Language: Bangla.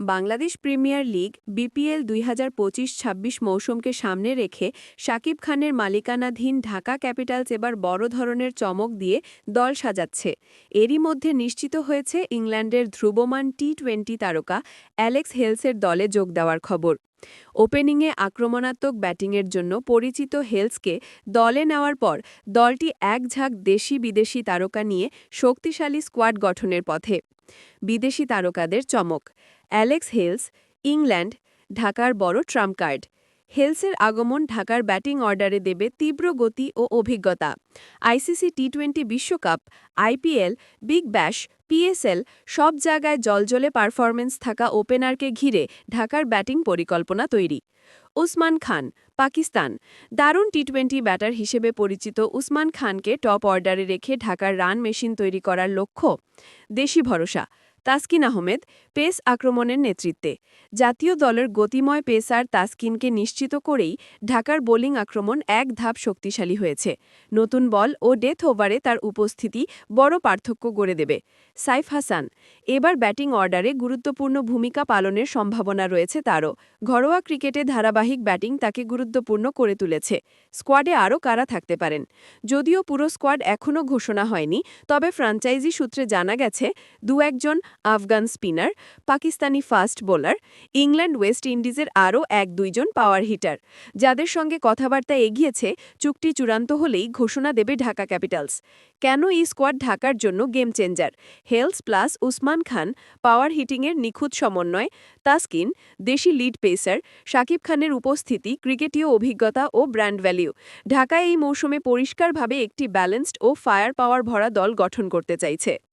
বাংলাদেশ প্রিমিয়ার লিগ বিপিএল দুই হাজার পঁচিশ ছাব্বিশ মৌসুমকে সামনে রেখে শাকিব খানের মালিকানাধীন ঢাকা ক্যাপিটালস এবার বড় ধরনের চমক দিয়ে দল সাজাচ্ছে। এরই মধ্যে নিশ্চিত হয়েছে ইংল্যান্ডের ধ্রুবমান টি টোয়েন্টি তারকা অ্যালেক্স হেলসের দলে যোগ দেওয়ার খবর। ওপেনিংয়ে আক্রমণাত্মক ব্যাটিংয়ের জন্য পরিচিত হেলসকে দলে নেওয়ার পর দলটি এক ঝাঁক দেশি বিদেশি তারকা নিয়ে শক্তিশালী স্কোয়াড গঠনের পথে। বিদেশি তারকাদের চমক। অ্যালেক্স হেলস, ইংল্যান্ড, ঢাকার বড় ট্রাম্প কার্ড। হেলসের আগমন ঢাকার ব্যাটিং অর্ডারে দেবে তীব্র গতি ও অভিজ্ঞতা। আইসিসি টি টোয়েন্টি বিশ্বকাপ, আইপিএল, বিগ ব্যাশ পিএসএল সব জায়গায় জলজলে পারফরমেন্স থাকা ওপেনারকে ঘিরে ঢাকার ব্যাটিং পরিকল্পনা তৈরি। উসমান খান, পাকিস্তান। দারুণ টি টোয়েন্টি ব্যাটার হিসেবে পরিচিত উসমান খানকে টপ অর্ডারে রেখে ঢাকার রান মেশিন তৈরি করার লক্ষ্য। দেশি ভরসা। তাসকিন আহমেদ পেস আক্রমণের নেতৃত্বে। জাতীয় দলের গতিময় পেসার তাসকিনকে নিশ্চিত করেই ঢাকার বোলিং আক্রমণ এক ধাপ শক্তিশালী হয়েছে। নতুন বল ও ডেথ ওভারে তার উপস্থিতি বড় পার্থক্য গড়ে দেবে। সাইফ হাসান এবার ব্যাটিং অর্ডারে গুরুত্বপূর্ণ ভূমিকা পালনের সম্ভাবনা রয়েছে তারও। ঘরোয়া ক্রিকেটে ধারাবাহিক ব্যাটিং তাকে গুরুত্বপূর্ণ করে তুলেছে। স্কোয়াডে আরও কারা থাকতে পারেন? যদিও পুরো স্কোয়াড এখনও ঘোষণা হয়নি, তবে ফ্রাঞ্চাইজি সূত্রে জানা গেছে দু একজন Afghan spinner, Pakistani fast bowler, England West ইন্ডিজের আরও এক দুইজন পাওয়ার হিটার। যাদের সঙ্গে কথাবার্তা এগিয়েছে, চুক্তি চূড়ান্ত হলেই ঘোষণা দেবে ঢাকা ক্যাপিটালস। কেন এই স্কোয়াড ঢাকার জন্য game changer? Hales plus Usman Khan, power হিটিংয়ের নিখুঁত সমন্বয়, তাসকিন, দেশি লিড পেসার, শাকিব খানের উপস্থিতি, ক্রিকেটীয় অভিজ্ঞতা ও ব্র্যান্ড ভ্যালিউ। ঢাকা এই মৌসুমে পরিষ্কারভাবে একটি ব্যালেন্সড ও ফায়ার পাওয়ার ভরা দল গঠন করতে চাইছে।